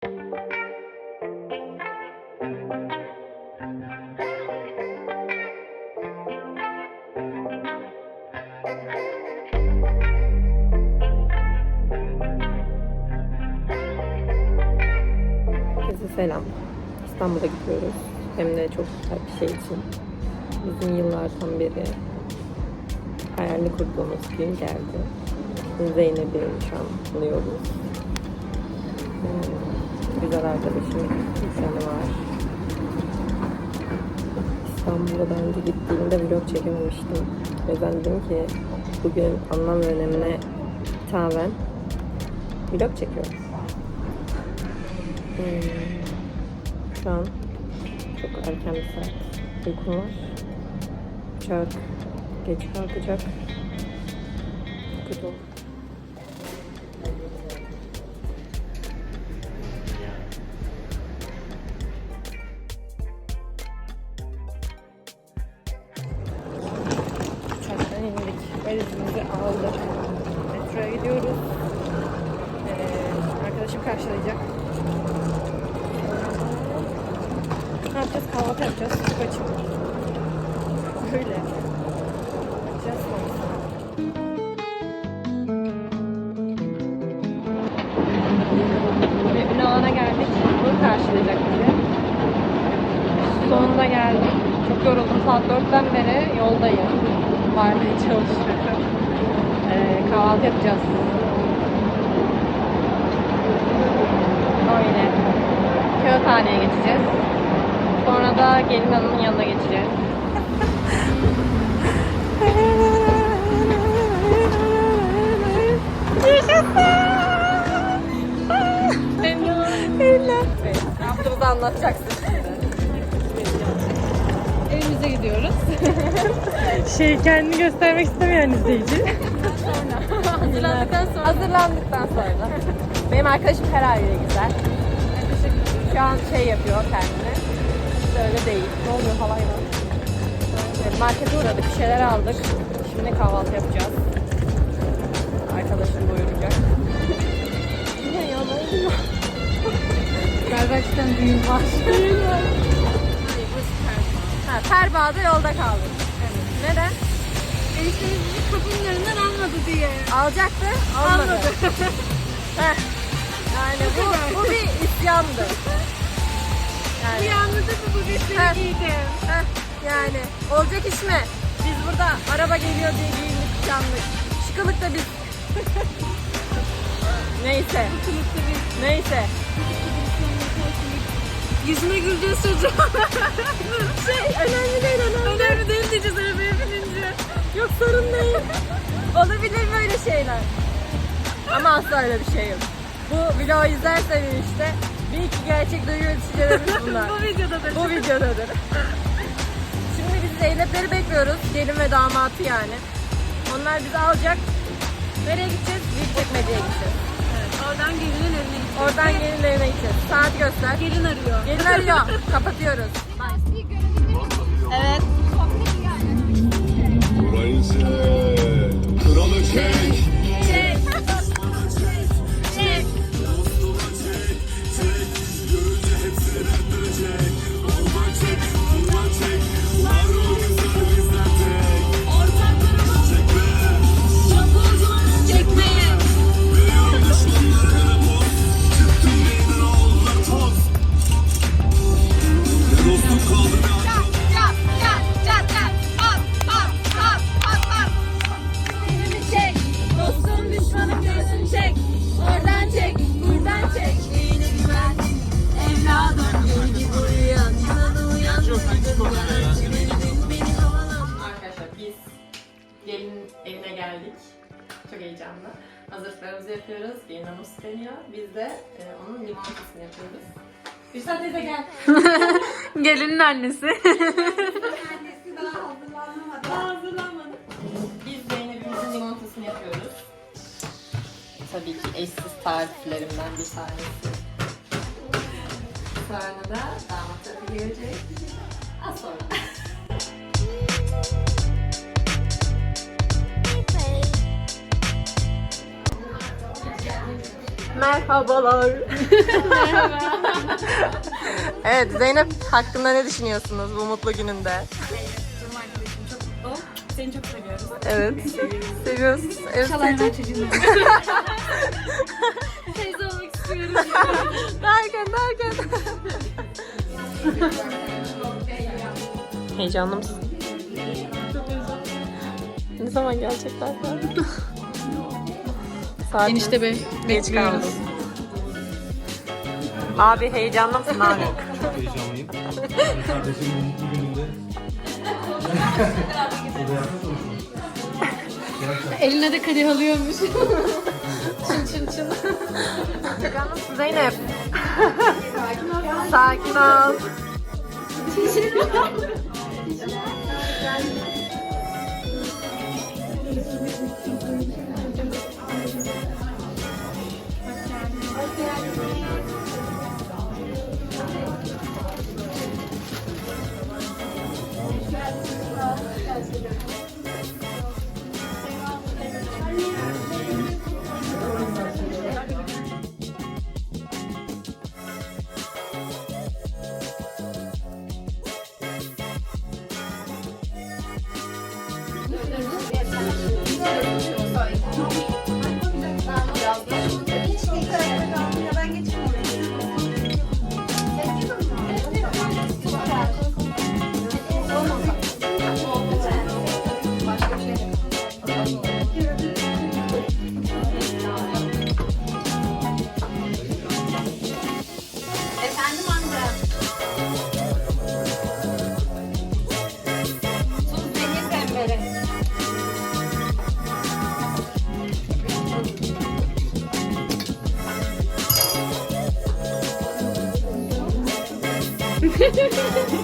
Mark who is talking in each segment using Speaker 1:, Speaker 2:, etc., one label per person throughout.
Speaker 1: Selam. İstanbul'a gidiyoruz. Hem de çok güzel bir şey için. Bizim yıllardan beri hayalini kurduğumuz gün geldi. Zeynep'i nişanlıyoruz. Hmm, Güzel arkadaşım nişanı var. İstanbul'a daha önce gittiğimde vlog çekememiştim. O yüzden dedim ki bugün anlam ve önemine hitaben vlog çekiyorum. Hmm, Şu an çok erken bir saat. Uykum var. Uçak geç kalkacak. Kötü olur. Valizimizi aldık. Metroya gidiyoruz. Ee, arkadaşım karşılayacak. Ne yapacağız? Kahvaltı yapacağız. Çok açım. Böyle. Yapacağız. Ve ünlü alana geldik. Bu karşılayacak bizi. Sonunda geldik. Çok yoruldum. Saat 4'ten beri yoldayım. Varmaya çalışıyorum. Kahvaltı yapacağız. Öyle. Kağıthane'ye geçeceğiz. Sonra da gelin hanımın yanına geçeceğiz. Evet, yaptığımızı anlatacaksın.
Speaker 2: Evimize gidiyoruz.
Speaker 1: Şey kendini göstermek istemeyen izleyici.
Speaker 2: Hazırlandıktan sonra.
Speaker 1: Hazırlandıktan sonra. Benim arkadaşım her haliyle güzel. Şu an şey yapıyor kendini. Hiç de öyle değil. Ne oluyor. Evet, markete uğradık, bir şeyler aldık. Şimdi kahvaltı yapacağız. Arkadaşım doyuracak. ne ya ne oluyor?
Speaker 2: Gerçekten düğün var.
Speaker 1: Ha, Terbağ'da yolda kaldık. Neden?
Speaker 2: Eniştemiz bizi kapının önünden almadı diye.
Speaker 1: Alacaktı, almadı.
Speaker 2: Almadı.
Speaker 1: Heh. Yani bu, bu bir isyandı. Yani.
Speaker 2: Uyandı mı bu besleri giydim.
Speaker 1: Heh, yani olacak iş mi? Biz burada araba geliyor diye giyindik yandık. Şıkılık da biz. Neyse.
Speaker 2: Kılıklı bir
Speaker 1: Neyse.
Speaker 2: Yüzüme güldüğün sürece.
Speaker 1: Şey önemli değil önemli.
Speaker 2: Önemli değil diyeceğiz arabaya binince.
Speaker 1: Yok sorun değil. Olabilir böyle şeyler. Ama asla öyle bir şey yok. Bu vlogu izlersen işte bir iki gerçek duygu düşüncelerimiz bunlar.
Speaker 2: bu videoda da.
Speaker 1: Bu videodadır. Şimdi biz Zeynep'leri bekliyoruz. Gelin ve damatı yani. Onlar bizi alacak. Nereye gideceğiz? Büyükçekmece'ye gideceğiz.
Speaker 2: Evet, oradan gelinin evine gideceğiz.
Speaker 1: Oradan gelin evine gideceğiz. Saat göster.
Speaker 2: Gelin arıyor.
Speaker 1: Gelin arıyor. Kapatıyoruz. Evet. Music heyecanlı. Hazırlıklarımızı yapıyoruz. Gelin hanım süsleniyor. Biz de e, onun limonatasını yapıyoruz. Gülşah teyze gel.
Speaker 2: Gelinin annesi.
Speaker 1: Biz Zeynep'imizin limonatasını yapıyoruz. Tabii ki eşsiz tariflerimden bir tanesi. Sonra da damat tarafı gelecek. Az sonra. Merhabalar. evet Zeynep hakkında ne düşünüyorsunuz bu mutlu gününde?
Speaker 2: Canım arkadaşım çok mutlu. Seni çok seviyoruz.
Speaker 1: Evet. Seviyoruz. Evet,
Speaker 2: İnşallah
Speaker 1: seni-
Speaker 2: hemen çocuğun Teyze olmak istiyorum.
Speaker 1: derken derken. Heyecanlı mısın? Ne zaman gelecekler? Saat
Speaker 2: Enişte bey.
Speaker 1: geç kaldı. Abi heyecanlı mısın abi?
Speaker 3: Çok heyecanlıyım. Kardeşimin mutlu gününde.
Speaker 2: Eline de kadeh alıyormuş.
Speaker 1: Heyecanlı mısın Zeynep? Sakin ol.
Speaker 2: Efendim amca. Tuz deniz pembere.
Speaker 1: Zeynep salı günü güzel. Salı günü yayında.
Speaker 2: Kız salı Bye.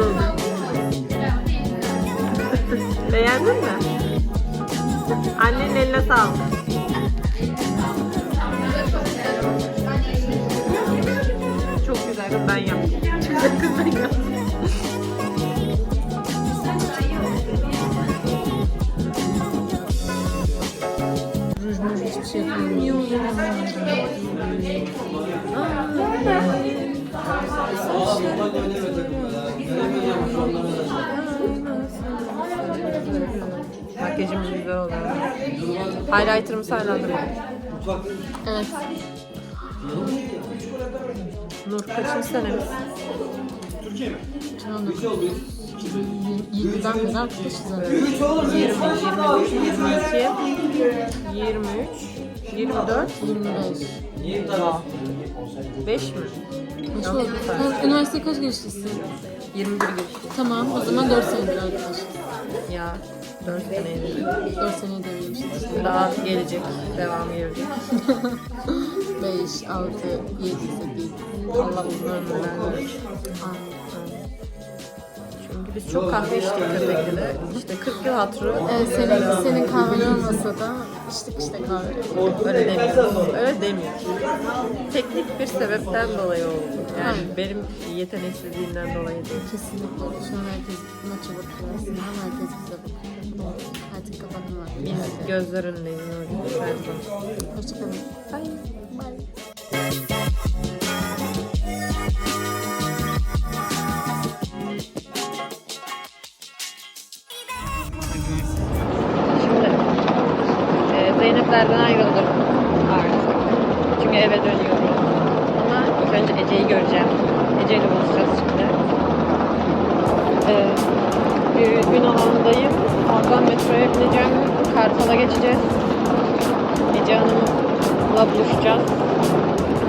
Speaker 1: Beğendin mi? Annenin eline sağlık. Çok güzel kız ben yaptım. Çok güzel kız ben yaptım.
Speaker 2: Şey yapmıyorum.
Speaker 1: Makyajımız güzel oldu. Highlighter'ımı saylandırdım.
Speaker 2: Evet.
Speaker 1: Nur kaçıncı senemiz?
Speaker 2: 20'den beri arkadaşız zaten.
Speaker 1: 20, 21, 22, 23, 24,
Speaker 2: 25.
Speaker 1: 5 mi?
Speaker 2: Kaç- Üniversite kaç geçtiysin?
Speaker 1: 21 geçti.
Speaker 2: Tamam o zaman 4 senedir arkadaşız.
Speaker 1: Ya 4 seneydi.
Speaker 2: 4 senedir devirmişiz.
Speaker 1: Daha gelecek. Devam gelecek.
Speaker 2: 5, 6, 7, 8.
Speaker 1: Allah uzun ömürler versin.
Speaker 2: Amin.
Speaker 1: Biz çok kahve içtik köpekle. İşte 40 yıl hatırı.
Speaker 2: Evet, senin, senin kahven olmasa da içtik işte kahve.
Speaker 1: Öyle demiyor. Öyle demiyor. Teknik bir sebepten dolayı oldu. Yani benim yeteneksizliğimden dolayı değil.
Speaker 2: Kesinlikle. Şu an herkes maça bakıyor aslında herkes bize bakıyor. Artık kapatma.
Speaker 1: Biz gözler önündeyiz.
Speaker 2: Hoşçakalın.
Speaker 1: Bye. Çünkü eve dönüyoruz. Ama ilk önce Ece'yi göreceğim. Ece ile buluşacağız şimdi. E, bir gün alanındayım. Oradan metroya bineceğim. Kartal'a geçeceğiz. Ece Hanım'la buluşacağız.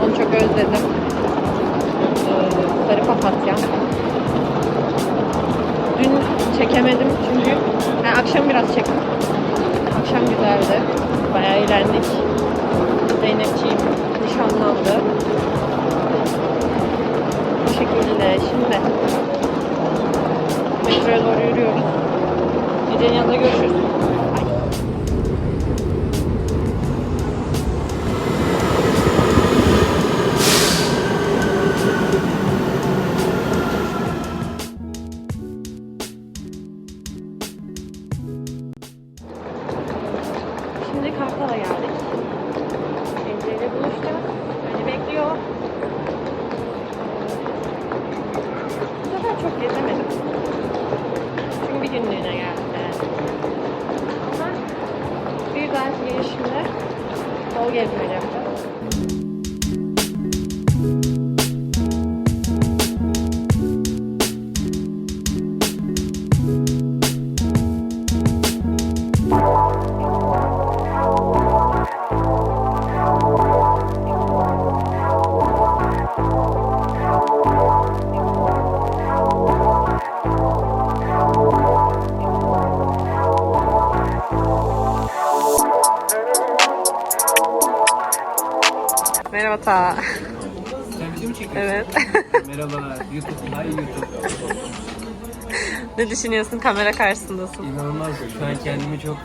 Speaker 1: Onu çok özledim. E, sarı papatya. Dün çekemedim çünkü yani akşam biraz çektim. Akşam güzeldi. Bayağı eğlendik. Şekilde şimdi metroya doğru yürüyoruz. Gecenin yanında görüşürüz. Şimdi Kartal'a geldik. Ece ile buluşacağız. Beni bekliyor. Çok gezemedim. Çünkü bir günlüğüne geldim. Evet. Ama dahaki gelişimde bol gezmeli yapacağız. Merhaba Ta.
Speaker 3: Sen video mu çekiyorsun?
Speaker 1: Evet.
Speaker 3: Merhabalar. YouTube. Hay YouTube.
Speaker 1: ne düşünüyorsun kamera karşısındasın?
Speaker 3: İnanılmaz. Şu an kendimi çok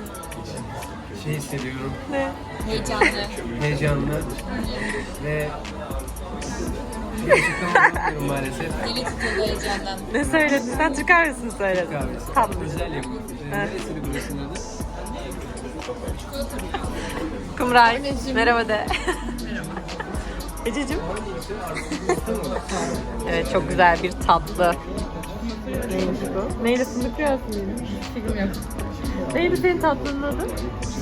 Speaker 3: şey hissediyorum.
Speaker 1: Ne?
Speaker 2: Heyecanlı.
Speaker 3: Heyecanlı. Ve bir açıklama yapamıyorum maalesef.
Speaker 2: Deli tutuldu heyecandan.
Speaker 1: Ne söyledin? Sen Türk kahvesini söyledin.
Speaker 3: Kahvesi.
Speaker 1: Tatlı.
Speaker 3: Özel yapım.
Speaker 1: Evet.
Speaker 3: Neresiydi burasının adı?
Speaker 1: Kumray. Merhaba de. Ececiğim. evet çok güzel bir tatlı. Neymiş bu? Neyle fındık rüyası? Fikrim yok. Neydi senin tatlının adı?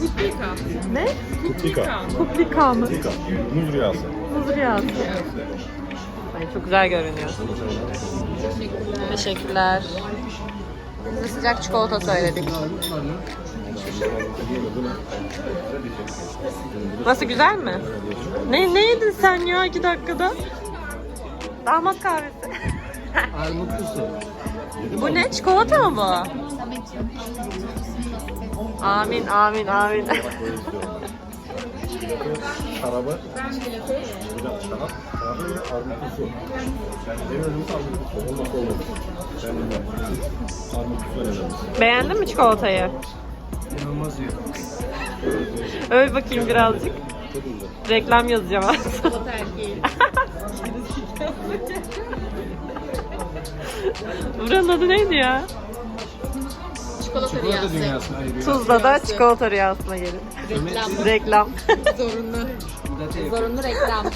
Speaker 1: Kuplika. Ne?
Speaker 4: Kuplika.
Speaker 1: Kuplika mı?
Speaker 4: Kuplika. Muz rüyası.
Speaker 1: Muz rüyası. Ay çok güzel görünüyor. Teşekkürler. Size sıcak çikolata söyledik. Nasıl güzel mi? Ne, ne yedin sen ya iki dakikada? Damat kahvesi.
Speaker 3: Armutlusu.
Speaker 1: bu ne? Çikolata mı bu? Amin, amin, amin.
Speaker 4: Şarabı. Biraz şarap. Şarabı ve armutlu su. En önemlisi armutlu su. Olmazsa olmaz. Ben de armutlu su önemli.
Speaker 1: Beğendin mi çikolatayı?
Speaker 3: İnanılmaz diyor.
Speaker 1: Öv bakayım birazcık. Reklam yazacağım aslında. Buranın adı neydi ya?
Speaker 2: Çikolata
Speaker 3: Çikolata
Speaker 2: rüyası.
Speaker 3: dünyasına.
Speaker 1: Tuzla'da çikolata rüyasına gelin.
Speaker 2: Reklam.
Speaker 1: Reklam.
Speaker 2: Zorunlu.
Speaker 3: Yapıyor.
Speaker 2: Zorunlu reklam.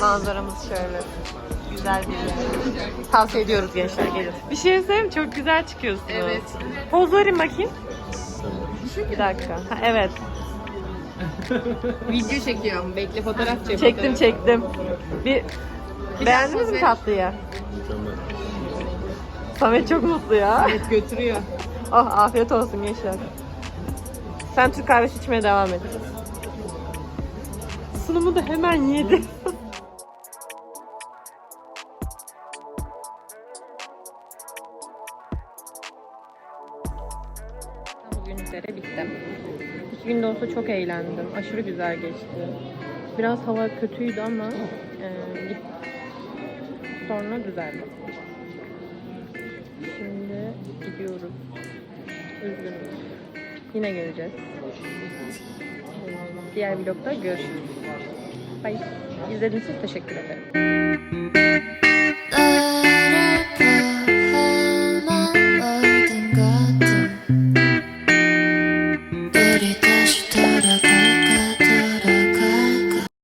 Speaker 1: Manzaramız şöyle. Güzel bir yer. Tavsiye ediyoruz gençler gelin. Bir şey söyleyeyim mi? Çok güzel çıkıyorsunuz.
Speaker 2: Evet.
Speaker 1: Poz verin bakayım. Bir dakika. Ha, evet.
Speaker 2: Video çekiyorum. Bekle fotoğraf çek.
Speaker 1: Çektim çektim. Bir Beğendiniz mi tatlıyı?
Speaker 4: Mükemmel.
Speaker 1: Samet çok mutlu ya.
Speaker 2: Evet götürüyor.
Speaker 1: Oh afiyet olsun gençler. Sen Türk kahvesi içmeye devam et. Sunumu da hemen yedi. Çok eğlendim. Aşırı güzel geçti. Biraz hava kötüydü ama e, git. sonra güzeldi. Şimdi gidiyoruz. Üzgünüm. Yine geleceğiz. Diğer vlogda görüşürüz. Bye. İzlediğiniz için teşekkür ederim.